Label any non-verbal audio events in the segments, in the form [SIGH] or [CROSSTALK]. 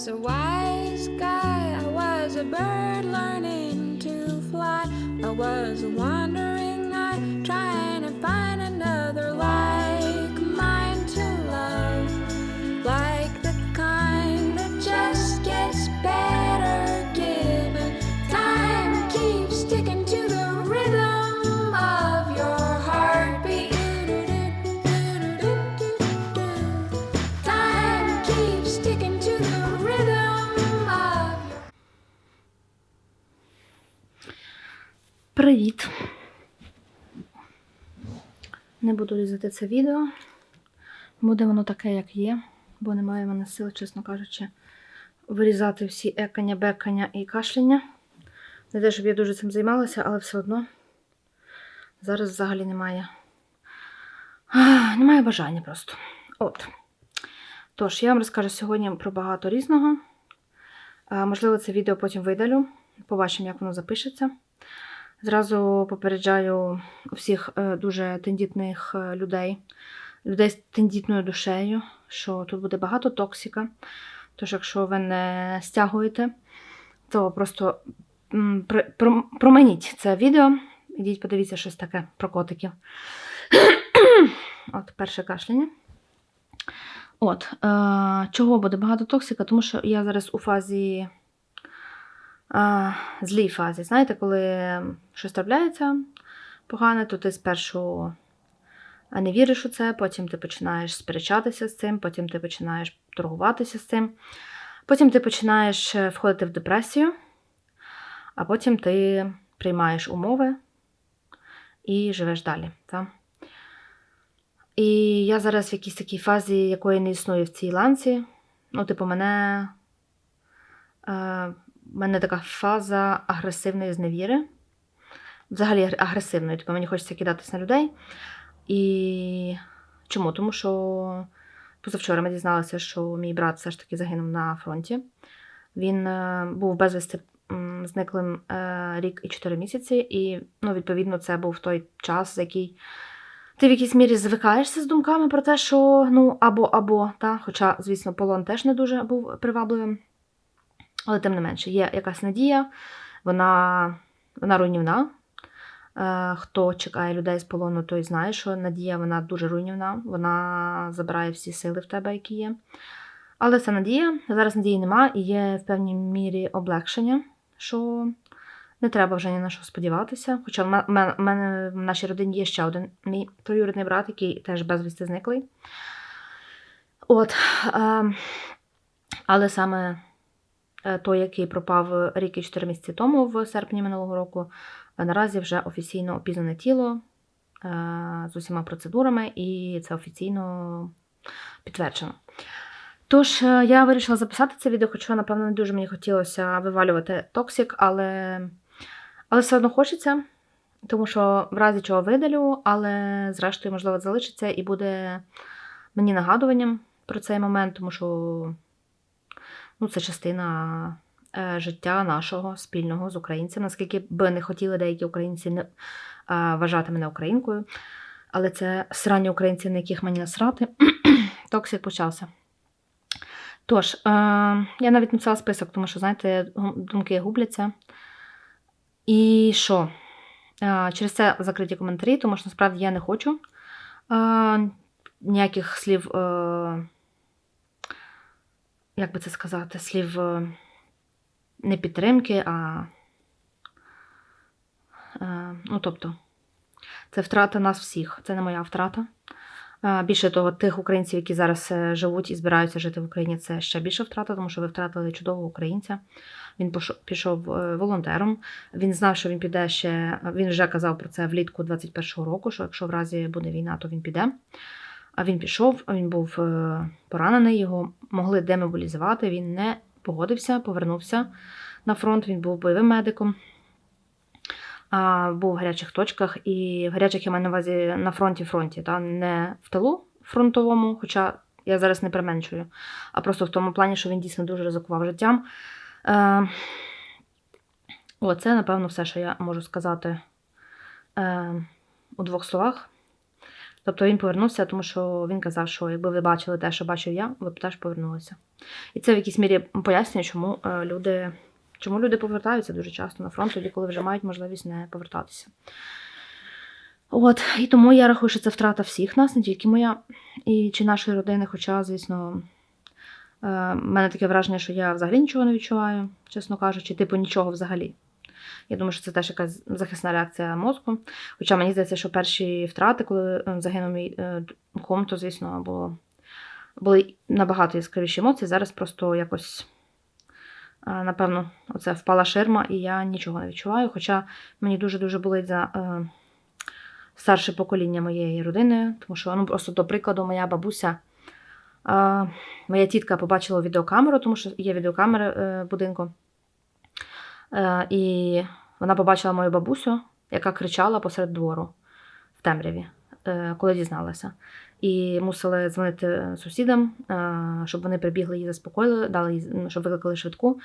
was a wise guy. I was a bird learning to fly. I was a wandering Привіт! Не буду різати це відео. Буде воно таке, як є, бо немає в мене сил, чесно кажучи, вирізати всі екання, бекання і кашляння. Не те, щоб я дуже цим займалася, але все одно зараз взагалі немає. Ах, Немає бажання просто. От. Тож, я вам розкажу сьогодні про багато різного. А, Можливо, це відео потім видалю. Побачимо, як воно запишеться. Зразу попереджаю всіх е, дуже тендітних е, людей, людей з тендітною душею, що тут буде багато токсика. Тож, якщо ви не стягуєте, то просто променіть це відео. Ідіть, подивіться щось таке про котиків. От, перше кашляння. От, е, чого буде багато токсика? Тому що я зараз у фазі а, злій фазі. Знаєте, коли щось трапляється погане, то ти спершу не віриш у це, потім ти починаєш сперечатися з цим, потім ти починаєш торгуватися з цим, потім ти починаєш е, входити в депресію, а потім ти приймаєш умови і живеш далі. Та? І я зараз в якійсь такій фазі, якої не існує в цій ланці. Ну, типу, мене. Е, в мене така фаза агресивної зневіри. Взагалі агресивної. Тобто мені хочеться кидатись на людей. І чому? Тому що позавчора ми дізналися, що мій брат все ж таки загинув на фронті. Він е, був безвісти зниклим е, рік і 4 місяці, і ну, відповідно це був той час, за який ти в якійсь мірі звикаєшся з думками про те, що ну або або, та? хоча, звісно, полон теж не дуже був привабливим. Але тим не менше, є якась надія, вона, вона руйнівна. Е, Хто чекає людей з полону, той знає, що надія вона дуже руйнівна, вона забирає всі сили в тебе, які є. Але це надія. Зараз надії нема, і є в певній мірі облегшення, що не треба вже ні на що сподіватися. Хоча в ме- ме- в мене в нашій родині є ще один мій троюрідний брат, який теж безвісти зниклий. От, е, але саме той, який пропав рік і 4 місяці тому, в серпні минулого року, е, наразі вже офіційно опізнане тіло е, з усіма процедурами, і це офіційно підтверджено. Тож, е, я вирішила записати це відео, хоча, напевно, не дуже мені хотілося вивалювати токсик, але, але все одно хочеться, тому що в разі чого видалю, але зрештою, можливо, залишиться і буде мені нагадуванням про цей момент, тому що ну, це частина е, життя нашого спільного з українцем, наскільки би не хотіли деякі українці не, е, вважати мене українкою. Але це срані українці, на яких мені насрати. [CLEARS THROAT] Токсик почався. Тож, е, я навіть написала список, тому що, знаєте, думки губляться. І що? Через це закриті коментарі, тому що насправді я не хочу ніяких слів. Як би це сказати, слів е, не підтримки, а. е, Ну, тобто, це втрата нас всіх, це не моя втрата. Е, Більше того, тих українців, які зараз живуть і збираються жити в Україні, це ще більша втрата, тому що ви втратили чудового українця. Він пішов волонтером. Він знав, що він піде ще. Він вже казав про це влітку 21-го року, що якщо в разі буде війна, то він піде. А він пішов, він був е, поранений, його могли демобілізувати. Він не погодився, повернувся на фронт. Він був бойовим медиком, а, був в гарячих точках. І в гарячих я маю на увазі на фронті фронті, та не в тилу фронтовому, хоча я зараз не применшую, а просто в тому плані, що він дійсно дуже ризикував життям. Е, о, напевно, все, що я можу сказати е, у двох словах. Тобто він повернувся, тому що він казав, що якби ви бачили те, що бачив я, ви б теж повернулися. І це в якійсь мірі пояснює, чому е, люди, чому люди повертаються дуже часто на фронт, тоді, коли вже мають можливість не повертатися. От, і тому я рахую, що це втрата всіх нас, не тільки моя і чи нашої родини. Хоча, звісно, е, в мене таке враження, що я взагалі нічого не відчуваю, чесно кажучи, типу нічого взагалі. Я думаю, що це теж якась захисна реакція мозку. Хоча мені здається, що перші втрати, коли е, загинув мій е, кум, то, звісно, було, були набагато яскравіші емоції. Зараз просто якось, е, напевно, оце впала ширма, і я нічого не відчуваю. Хоча мені дуже-дуже болить за старше покоління моєї родини, тому що, ну, просто до прикладу, моя бабуся. Моя тітка побачила відеокамеру, тому що є відеокамери будинку. Е, І вона побачила мою бабусю, яка кричала посеред двору в темряві, е, коли дізналася. І мусили дзвонити сусідам, е, щоб вони прибігли її заспокоїли, дали їй, ну, щоб викликали швидку.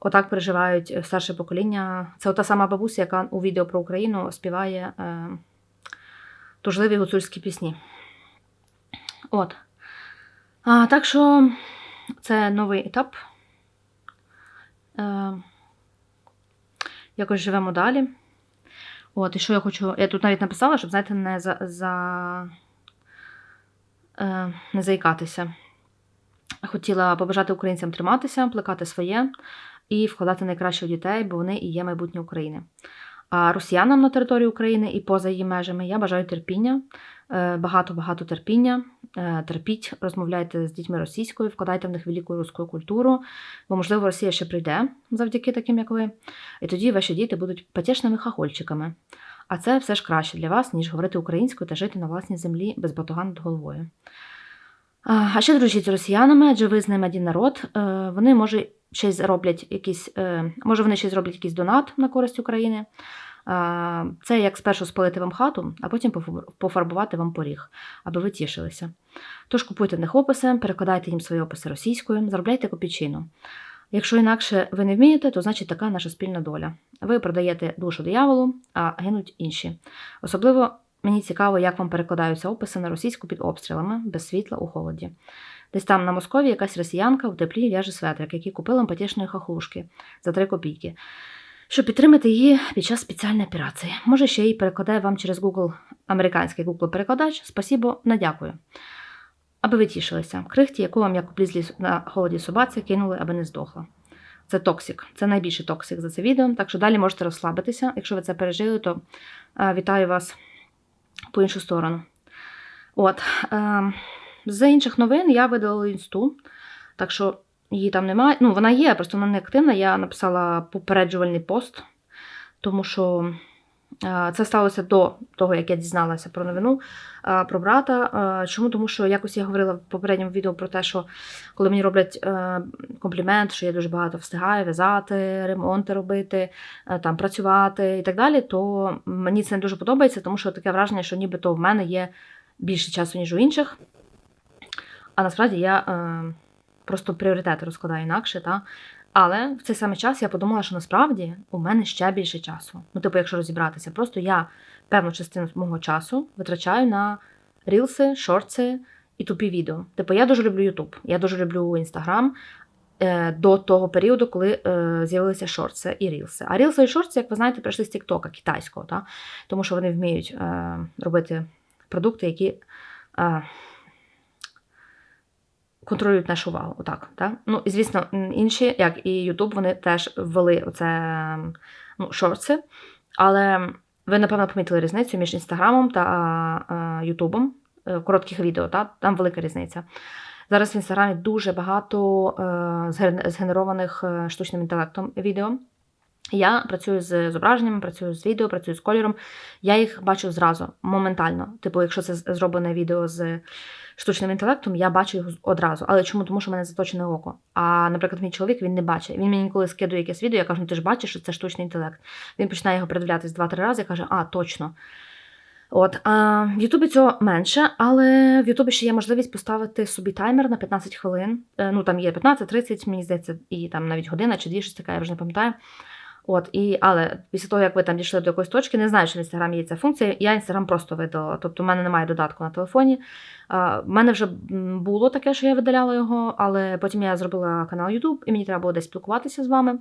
Отак переживають старше покоління. Це та сама бабуся, яка у відео про Україну співає е, тужливі гуцульські пісні. От. А, так що це новий етап. Е, якось живемо далі. От, і що я хочу. Я тут навіть написала, щоб, знаєте, не за, за е, не заїкатися. Хотіла побажати українцям триматися, плекати своє і вкладати найкраще у дітей, бо вони і є майбутнє України. А росіянам на території України і поза її межами я бажаю терпіння, багато-багато терпіння. Е, Терпіть, розмовляйте з дітьми російською, вкладайте в них велику руську культуру, бо, можливо, Росія ще прийде завдяки таким, як ви. І тоді ваші діти будуть потішними хахольчиками. А це все ж краще для вас, ніж говорити українською та жити на власній землі без батога над головою. А а ще дружіть з росіянами, адже ви з ними один народ. Е, Вони може ще зроблять якісь, е, може вони ще зроблять якийсь донат на користь України. Це як спершу спалити вам хату, а потім пофарбувати вам поріг, аби ви тішилися. Тож купуйте в них описи, перекладайте їм свої описи російською, заробляйте копійчину. Якщо інакше ви не вмієте, то значить така наша спільна доля. Ви продаєте душу дияволу, а гинуть інші. Особливо мені цікаво, як вам перекладаються описи на російську під обстрілами, без світла у холоді. Десь там на Москові якась росіянка в теплі в'яже светрик, який купила потішної хахлушки за 3 копійки, щоб підтримати її під час спеціальної операції. Може, ще й перекладає вам через Google, американський Google перекладач Спасібо на дякую. Аби ви тішилися. Крихті, яку вам як облізлі на холоді собаці кинули, аби не здохла. Це токсик. Це найбільший токсик за це відео. Так що далі можете розслабитися. Якщо ви це пережили, то е, вітаю вас по іншу сторону. От. Е, з інших новин я видалила інсту, так що її там немає. Ну, вона є, просто вона не активна. Я написала попереджувальний пост, тому що е, це сталося до того, як я дізналася про новину е, про брата. Е, Чому? Тому що якось я говорила в попередньому відео про те, що коли мені роблять комплімент, що я дуже багато встигаю в'язати, ремонти робити, там працювати і так далі, то мені це не дуже подобається, тому що таке враження, що нібито в мене є більше часу, ніж у інших. А насправді я просто пріоритети розкладаю інакше. Та? Але в цей самий час я подумала, що насправді у мене ще більше часу. Ну, типу, якщо розібратися, просто я певну частину мого часу витрачаю на рілси, шорти і тупі відео. Типу, я дуже люблю YouTube, я дуже люблю Instagram е, до того періоду, коли е, з'явилися шорти і рілси. А рілси і шорти, як ви знаєте, прийшли з Тіктока, китайського, та? тому що вони вміють е, робити продукти, які. Контролюють нашу увагу. Отак, так? Ну, і звісно, інші, як і YouTube, вони теж ввели оце ну, шорти. Але ви, напевно, помітили різницю між Інстаграмом та Ютубом, е, коротких відео, так? там велика різниця. Зараз в інстаграмі дуже багато е, згенерованих е, штучним інтелектом відео. Я працюю з зображеннями, працюю з відео, працюю з кольором. Я їх бачу зразу, моментально. Типу, якщо це зроблене відео з штучним інтелектом, я бачу його одразу. Але чому? Тому що в мене заточене око. А, наприклад, мій чоловік він не бачить. Він мені коли скидує якесь відео, я кажу, ну ти ж бачиш, що це штучний інтелект. Він починає його передивлятись два-три рази і каже, а, точно. От, а в Ютубі цього менше, але в Ютубі ще є можливість поставити собі таймер на 15 хвилин. Е, Ну там є 15-30, мені здається, і там навіть година чи дві, щось таке, я вже не пам'ятаю. От, і, але після того, як ви там дійшли до якоїсь точки, не знаю, що в інстаграмі є ця функція, я інстаграм просто видалила. Тобто, в мене немає додатку на телефоні. В мене вже було таке, що я видаляла його, але потім я зробила канал YouTube, і мені треба було десь спілкуватися з вами.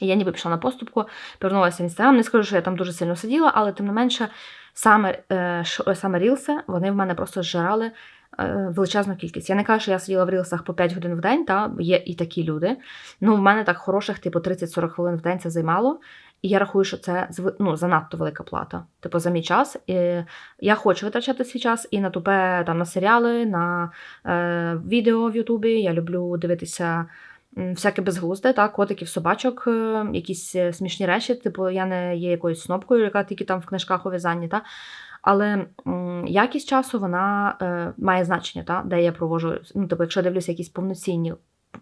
І я ніби пішла на поступку, повернулася в інстаграм. Не скажу, що я там дуже сильно сиділа, але тим не менше, саме, е, саме рілси, вони в мене просто зжирали величезну кількість. Я не кажу, що я сиділа в рілсах по 5 годин в день, та є і такі люди. Ну, в мене так хороших, типу, 30-40 хвилин в день це займало. І я рахую, що це ну, занадто велика плата. Типу, за мій час. І я хочу витрачати свій час і на тупе, там, на серіали, на е, відео в Ютубі. Я люблю дивитися всяке безглузде, так, котиків, собачок, е, якісь е, смішні речі. Типу, я не є якоюсь снопкою, яка тільки там в книжках у в'язанні. Та? Але якість часу вона е, має значення, та? де я проводжу. Ну, типу, якщо дивлюся якісь повноцінні,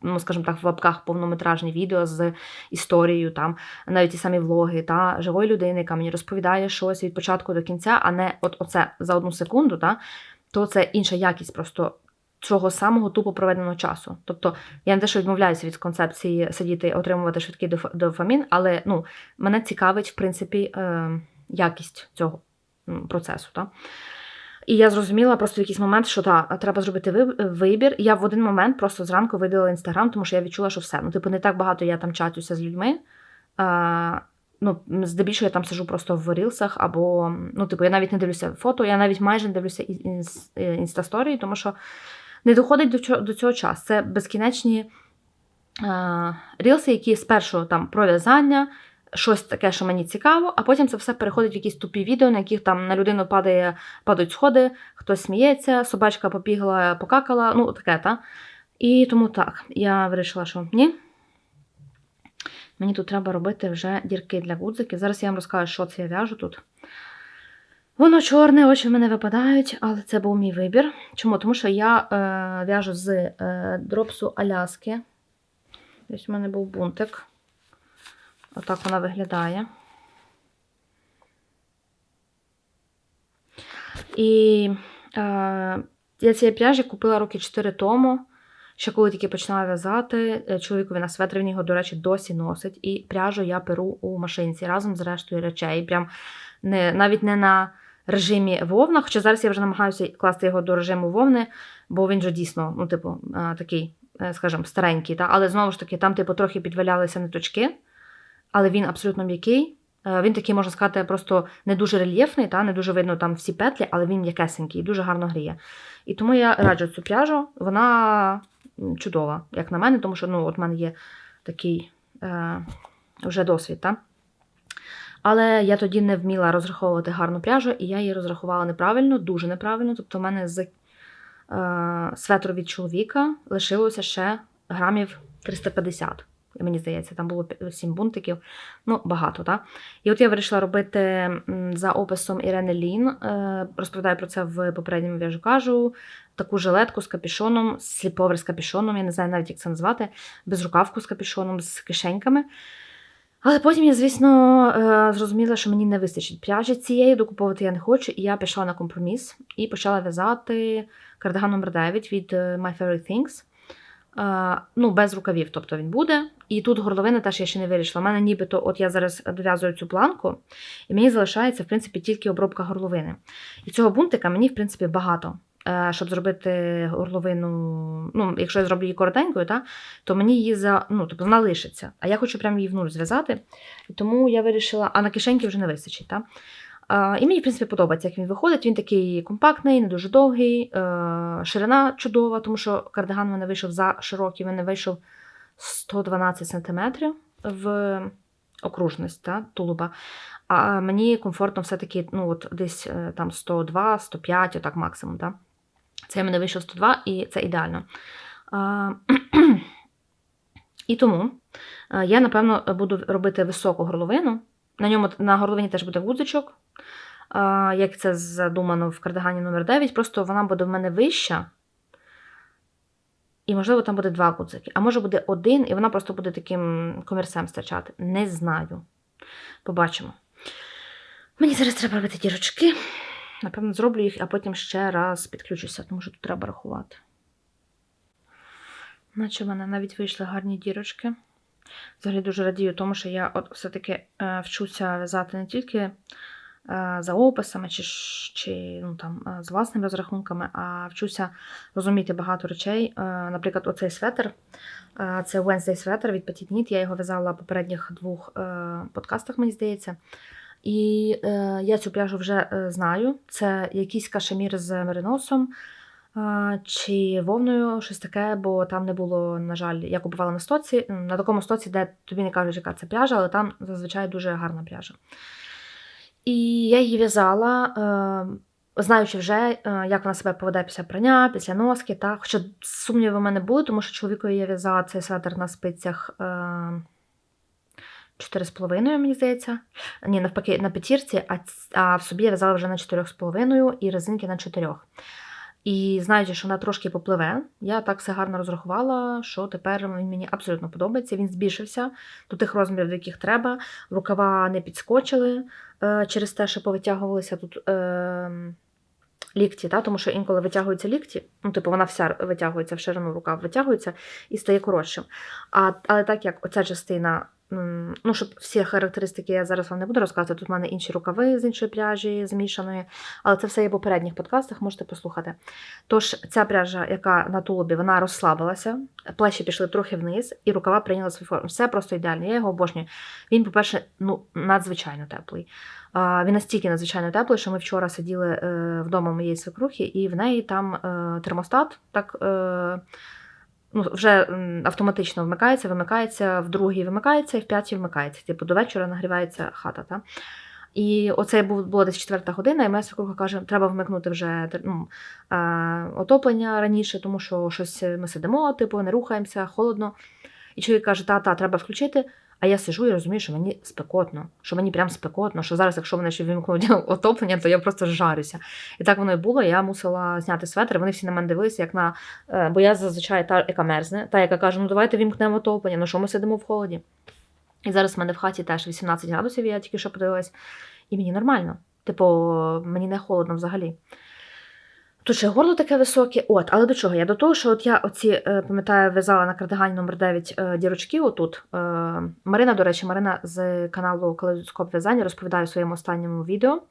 ну, скажімо так, в лапках повнометражні відео з історією, там, навіть ті самі влоги, та живої людини, яка мені розповідає щось від початку до кінця, а не от оце за одну секунду, та? то це інша якість просто цього самого тупо проведеного часу. Тобто я не те, що відмовляюся від концепції сидіти, отримувати швидкий доф- дофамін, але ну, мене цікавить, в принципі, е, якість цього процесу. Та? І я зрозуміла просто в якийсь момент, що та, треба зробити вибір. Я в один момент просто зранку видалила інстаграм, тому що я відчула, що все. Ну, типу, не так багато я там чатюся з людьми. А, ну, здебільшого я там сижу просто в рілсах, або ну, типу, я навіть не дивлюся фото, я навіть майже не дивлюся е, інстасторії, тому що не доходить до цього, до цього час. Це безкінечні рілси, які спершу там про в'язання, щось таке, що мені цікаво, а потім це все переходить в якісь тупі відео, на яких там на людину падає, падають сходи, хтось сміється, собачка побігла, покакала, ну таке, та. І тому так, я вирішила, що ні. Мені тут треба робити вже дірки для гудзиків. Зараз я вам розкажу, що це я в'яжу тут. Воно чорне, очі в мене випадають, але це був мій вибір. Чому? Тому що я е, в'яжу з е, дропсу Аляски. Ось у мене був бунтик. Отак вона виглядає. І е, я цієї пряжі купила роки 4 тому. Ще коли тільки починала в'язати, е, чоловікові на светр, він його, до речі, досі носить. І пряжу я перу у машинці разом з рештою речей. Прям не, навіть не на режимі вовна, хоча зараз я вже намагаюся класти його до режиму вовни, бо він же дійсно, ну, типу, е, такий, е, скажімо, старенький. Та? Але знову ж таки, там, типу, трохи підвалялися ниточки, але він абсолютно м'який. Е, Він такий, можна сказати, просто не дуже рельєфний, та? не дуже видно там всі петлі, але він м'якесенький і дуже гарно гріє. І тому я раджу цю пряжу, вона чудова, як на мене, тому що ну, от в мене є такий е, вже досвід. Та? Але я тоді не вміла розраховувати гарну пряжу, і я її розрахувала неправильно, дуже неправильно. Тобто, в мене з е, светру від чоловіка лишилося ще грамів 350. Мені здається, там було 7 бунтиків, ну, багато, так? І от я вирішила робити за описом Ірени Лін, е, розповідаю про це в попередньому в'яжу кажу, таку жилетку з капішоном, сліповер з капішоном, я не знаю навіть, як це назвати, безрукавку з капішоном, з кишеньками. Але потім я, звісно, е, зрозуміла, що мені не вистачить пряжі цієї, докуповувати я не хочу, і я пішла на компроміс і почала в'язати кардиган номер 9 від е, My Favorite Things. Ну, без рукавів, тобто він буде. І тут горловина теж я ще не вирішила. У мене нібито, от я зараз дов'язую цю планку, і мені залишається, в принципі, тільки обробка горловини. І цього бунтика мені, в принципі, багато. Е, Щоб зробити горловину, ну, якщо я зроблю її коротенькою, та, то мені її за, ну, тобто вона. А я хочу прямо її в нуль зв'язати. Тому я вирішила, а на кишеньки вже не вистачить. Та? І мені, в принципі, подобається, як він виходить. Він такий компактний, не дуже довгий, е, ширина чудова, тому що кардиган в мене вийшов за широкий, в мене вийшов 112 см в окружність та, тулуба. А мені комфортно все-таки ну, от десь е, там 102, 105, отак максимум. Та? Це мене вийшов 102 і це ідеально. [CLEARS THROAT] І тому е, я, напевно, буду робити високу горловину. На ньому на горловині теж буде гудзичок, як це задумано в кардигані номер 9 Просто вона буде в мене вища. І, можливо, там буде два гудзики. А може буде один, і вона просто буде таким комірцем стачати. Не знаю. Побачимо. Мені зараз треба робити дірочки. Напевно, зроблю їх, а потім ще раз підключуся, тому що тут треба рахувати. Наче в мене навіть вийшли гарні дірочки. Взагалі дуже радію, тому що я от все-таки е, вчуся в'язати не тільки е, за описами чи, чи ну, там, е, з власними розрахунками, а вчуся розуміти багато речей. Наприклад, оцей светр. Це Wednesday светр від Petit Knit. Я його в'язала в попередніх двох подкастах, мені здається. І я цю пряжу вже знаю. Це якийсь кашемір з мериносом чи вовною, щось таке, бо там не було, на жаль, я купувала на стоці, на такому стоці, де тобі не кажуть, яка це пряжа, але там зазвичай дуже гарна пряжа. І я її в'язала, е, знаючи вже, е, як вона себе поведе після прання, після носки. Та? Хоча сумніви в мене були, тому що чоловікові я в'язала цей светр на спицях. Е, 4,5, мені здається. Ні, навпаки, на п'ятірці, а в собі я в'язала вже на 4,5 і резинки на 4. І знаючи, що вона трошки попливе, я так все гарно розрахувала, що тепер він мені абсолютно подобається. Він збільшився до тих розмірів, до яких треба. Рукава не підскочили е, через те, що повитягувалися тут. Е, Лікті, та? тому що інколи витягуються лікті, ну, типу, вона вся витягується в ширину рукав, витягується і стає коротшим. А, але так як оця частина, ну, щоб всі характеристики я зараз вам не буду розказувати, тут в мене інші рукави з іншої пряжі, змішаної, але це все є в попередніх подкастах, можете послухати. Тож ця пряжа, яка на тулубі, вона розслабилася, плечі пішли трохи вниз, і рукава прийняли свою форму. Все просто ідеально. Я його обожнюю. Він, по-перше, ну, надзвичайно теплий. Він настільки надзвичайно теплий, що ми вчора сиділи е, вдома моєї свекрухи, і в неї там е, термостат так. Ну, вже автоматично вмикається, вимикається, в другій вимикається і в п'ятій вмикається. Типу до вечора нагрівається хата. Та? І оце було десь четверта година, і моя свекруха каже, треба вмикнути вже ну, отоплення раніше, тому що щось ми сидимо, типу, не рухаємося, холодно. І чоловік каже, та-та, треба включити. А я сижу і розумію, що мені спекотно, що мені прям спекотно, що зараз, якщо вони ще вимкнуть [LAUGHS] отоплення, то я просто жарюся. І так воно і було. Я мусила зняти светр. Вони всі на мене дивилися, як на. е, Бо я зазвичай та, яка мерзне, та, яка каже, ну давайте вімкнемо отоплення, ну що ми сидимо в холоді. І зараз в мене в хаті теж 18 градусів, я тільки що подивилась, і мені нормально. Типу, мені не холодно взагалі. Тут ще горло таке високе. От, але до чого? Я до того, що от я оці, е, пам'ятаю, в'язала на кардигані номер 9 е, дірочки отут. Е, Марина, до речі, Марина з каналу Калейдоскоп в'язання розповідає в своєму останньому відео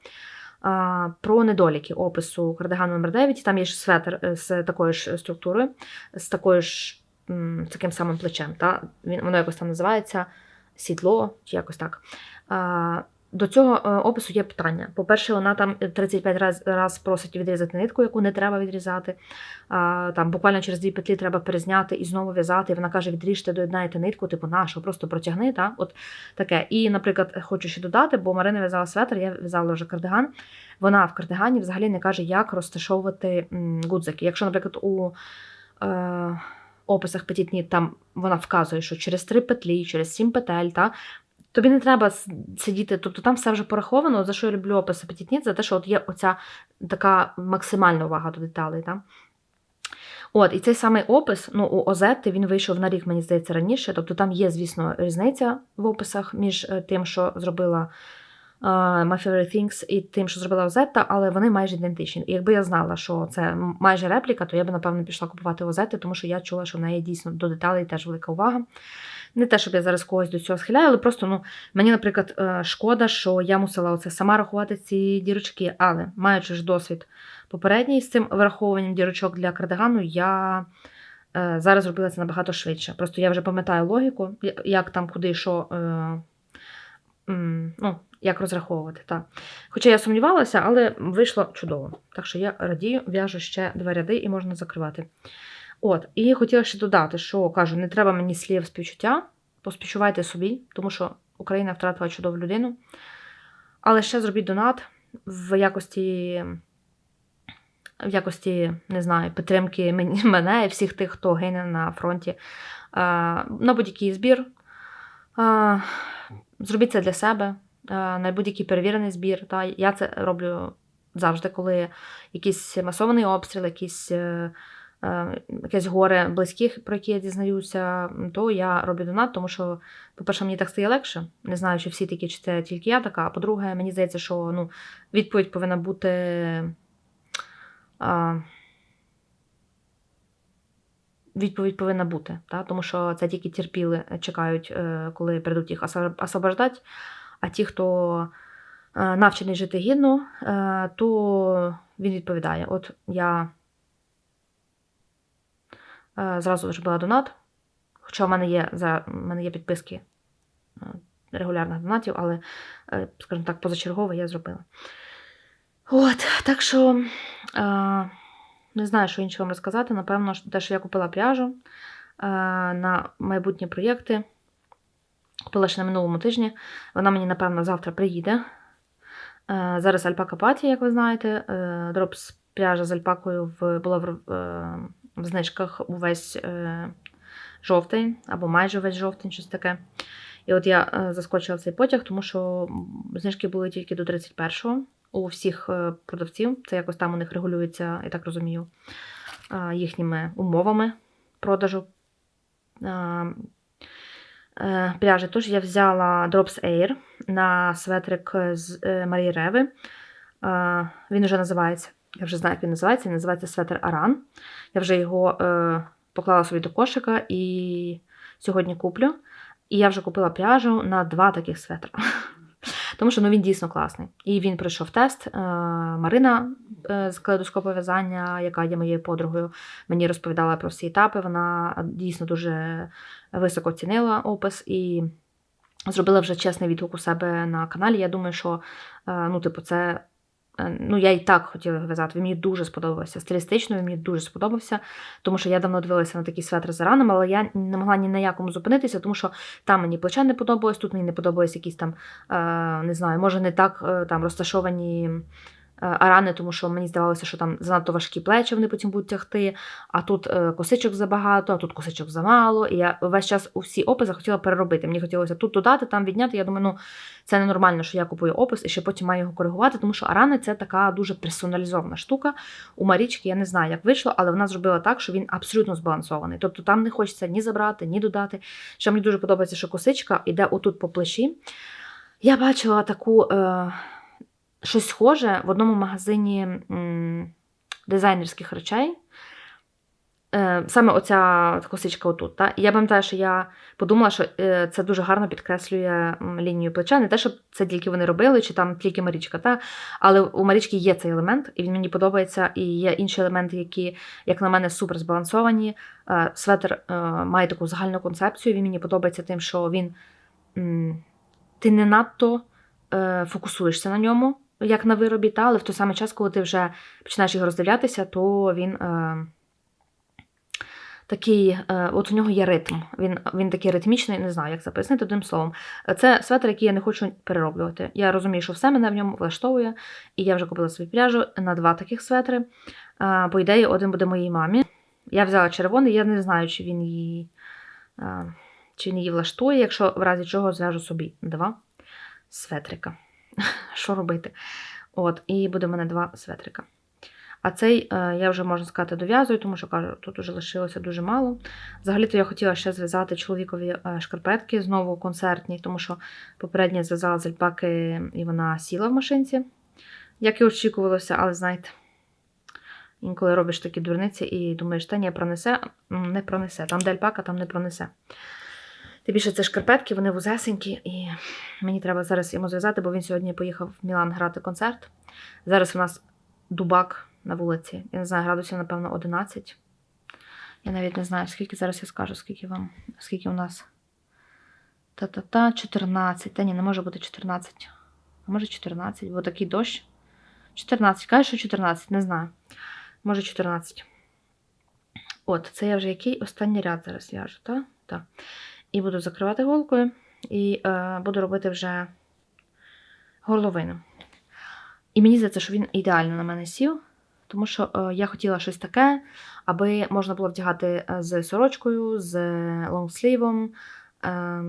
про недоліки опису кардигану номер 9 Там є ж светр з такою ж структурою, з такою ж з таким самим плечем. Та? Воно якось там називається сідло чи якось так. До цього е, опису є питання. По-перше, вона там 35 раз, раз просить відрізати нитку, яку не треба відрізати. А, там буквально через дві петлі треба перезняти і знову в'язати. І вона каже, відріжте, доєднайте нитку, типу, нашу, просто протягни. Та? От таке. І, наприклад, хочу ще додати, бо Марина в'язала светр, я в'язала вже кардиган. Вона в кардигані взагалі не каже, як розташовувати гудзики. Якщо, наприклад, у е, описах Knit там вона вказує, що через три петлі, через сім петель, та, тобі не треба сидіти, тобто там все вже пораховано, за що я люблю Petit Knit, за те, що от є оця така максимальна увага до деталей. Та? От, і цей самий опис, ну, у Озетти він вийшов на рік, мені здається, раніше. Тобто там є, звісно, різниця в описах між е, тим, що зробила е, My Favorite Things і тим, що зробила Озетта, але вони майже ідентичні. І якби я знала, що це майже репліка, то я б, напевно, пішла купувати Озетти, тому що я чула, що в неї дійсно до деталей теж велика увага. Не те, щоб я зараз когось до цього схиляю, але просто ну, мені, наприклад, е, шкода, що я мусила оце сама рахувати ці дірочки, але маючи ж досвід попередній з цим враховуванням дірочок для кардигану, я е, зараз зробила це набагато швидше. Просто я вже пам'ятаю логіку, як там, куди що. Е, ну, як розраховувати. Та. Хоча я сумнівалася, але вийшло чудово. Так що я радію, в'яжу ще два ряди і можна закривати. От, і хотіла ще додати, що кажу, не треба мені слів співчуття, поспівчувайте собі, тому що Україна втратила чудову людину. Але ще зробіть донат в якості, в якості, не знаю, підтримки [LAUGHS] мене і всіх тих, хто гине на фронті. Е, На будь-який збір. Е, Зробіть це для себе, е, на будь-який перевірений збір. Та я це роблю завжди, коли якийсь масований обстріл, якийсь, е, якесь горе близьких, про які я дізнаюся, то я роблю донат, тому що, по-перше, мені так стає легше. Не знаю, чи всі такі, чи це тільки я така. А по-друге, мені здається, що ну, відповідь повинна бути. А, відповідь повинна бути, та? тому що це тільки терпіли, е, чекають, е, коли прийдуть їх освобождати. А ті, хто е, навчений жити гідно, е, то він відповідає: от я е, зразу зробила донат, хоча в мене є, за, мене є підписки е, регулярних донатів, але, е, скажімо так, позачергово я зробила. От, так що. Е, не знаю, що інше вам розказати. Напевно, те, що я купила пряжу е, на майбутні проєкти. Купила ще на минулому тижні. Вона мені, напевно, завтра приїде. Е, зараз альпака паті, як ви знаєте. Е, дропс пряжа з альпакою була в, е, в знижках увесь е, жовтень або майже весь жовтень, щось таке. І от я е, заскочила в цей потяг, тому що знижки були тільки до 31-го у всіх е, продавців. Це якось там у них регулюється, я так розумію, їхніми умовами продажу пряжі. Тож я взяла Drops Air на светрик з Марії Реви. Він вже називається, я вже знаю, як він називається. Він називається светр Аран. Я вже його е, поклала собі до кошика і сьогодні куплю. І я вже купила пряжу на два таких светра. [LAUGHS] Тому що ну, він дійсно класний. І він пройшов тест. Е, Марина е, з калейдоскопов'язання, яка є моєю подругою, мені розповідала про всі етапи. Вона дійсно дуже високо оцінила опис і зробила вже чесний відгук у себе на каналі. Я думаю, що е, ну, типу, це. Е, Ну, я і так хотіла в'язати. Він мені дуже сподобався. Стилістично він мені дуже сподобався, тому що я давно дивилася на такі светри за раном, але я не могла ні на якому зупинитися, тому що там мені плече не подобалось, тут мені не подобались якісь там, е, не знаю, може не так е, там розташовані арани, тому що мені здавалося, що там занадто важкі плечі вони потім будуть тягти, а тут е, косичок забагато, а тут косичок замало. І я весь час усі описи хотіла переробити. Мені хотілося тут додати, там відняти. Я думаю, ну це ненормально, що я купую опис і ще потім маю його коригувати, тому що арани це така дуже персоналізована штука. У Марічки я не знаю, як вийшло, але вона зробила так, що він абсолютно збалансований. Тобто там не хочеться ні забрати, ні додати. Ще мені дуже подобається, що косичка йде отут по плечі. Я бачила таку е, щось схоже в одному магазині дизайнерських речей. Е, Саме оця косичка отут. Та? І я пам'ятаю, що я подумала, що е, це дуже гарно підкреслює лінію плеча. Не те, щоб це тільки вони робили, чи там тільки Марічка, та? але у Марічки є цей елемент, і він мені подобається. І є інші елементи, які, як на мене, супер збалансовані. Е, Светр е, має таку загальну концепцію. Він мені подобається тим, що він ти не надто фокусуєшся на ньому, як на виробі, та? але в той самий час, коли ти вже починаєш його роздивлятися, то він. Е, Такий, е, от у нього є ритм. Він, він такий ритмічний, не знаю, як це пояснити одним словом. Це светр, який я не хочу перероблювати. Я розумію, що все мене в ньому влаштовує, і я вже купила собі пряжу на два таких светри. Е, По ідеї, один буде моїй мамі. Я взяла червоний, я не знаю, чи він її, е, чи він її влаштує, якщо в разі чого зв'яжу собі два светрика. [LAUGHS] Що робити? От, і буде в мене два светрика. А цей е, я вже можна сказати дов'язую, тому що кажу, тут вже лишилося дуже мало. Взагалі-то я хотіла ще зв'язати чоловікові е, шкарпетки знову концертні, тому що попередньо я зв'язала з альпаки і вона сіла в машинці, як і очікувалося, але знаєте, інколи робиш такі дурниці і думаєш, та ні, пронесе, не пронесе. Там, де альпака, там не пронесе. Тим більше це шкарпетки, вони вузесенькі, і мені треба зараз йому зв'язати, бо він сьогодні поїхав в Мілан грати концерт. Зараз у нас дубак на вулиці. Я не знаю, градусів, напевно, 11. Я навіть не знаю, скільки зараз я скажу, скільки вам, скільки у нас. Та-та-та, 14. Та ні, не може бути 14. А може 14, бо такий дощ. 14. Кажуть, що 14, не знаю. Може 14. От, це я вже який останній ряд зараз в'яжу, так? Так. І буду закривати голкою, і е, буду робити вже горловину. І мені здається, що він ідеально на мене сів, тому що е, я хотіла щось таке, аби можна було вдягати е, з сорочкою, з лонгслівом. Е,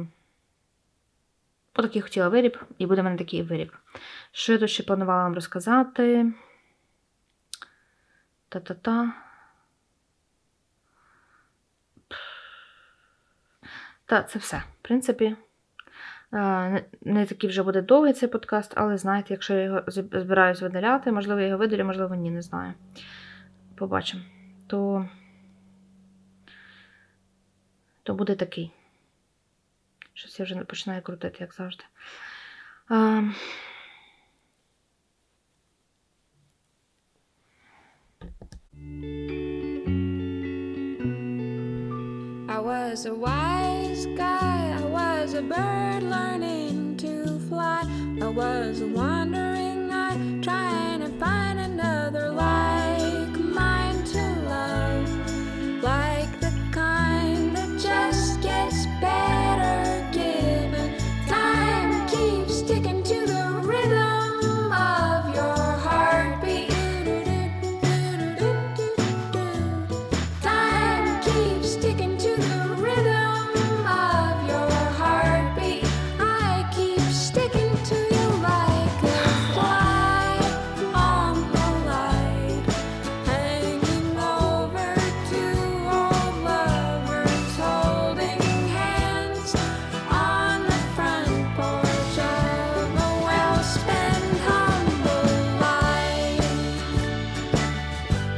Отакий хотіла виріб, і буде в мене такий виріб. Що я тут ще планувала вам розказати? Та-та-та. Та, це все. В принципі, е, не- такий вже буде довгий цей подкаст, але знаєте, якщо я його збираюсь видаляти, можливо, я його видалю, можливо, ні, не знаю. Побачимо. То то буде такий. Щось я вже починаю крутити, як завжди. А, I was a wise guy, I was a bird learning to fly. I was a wandering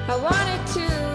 I wanted to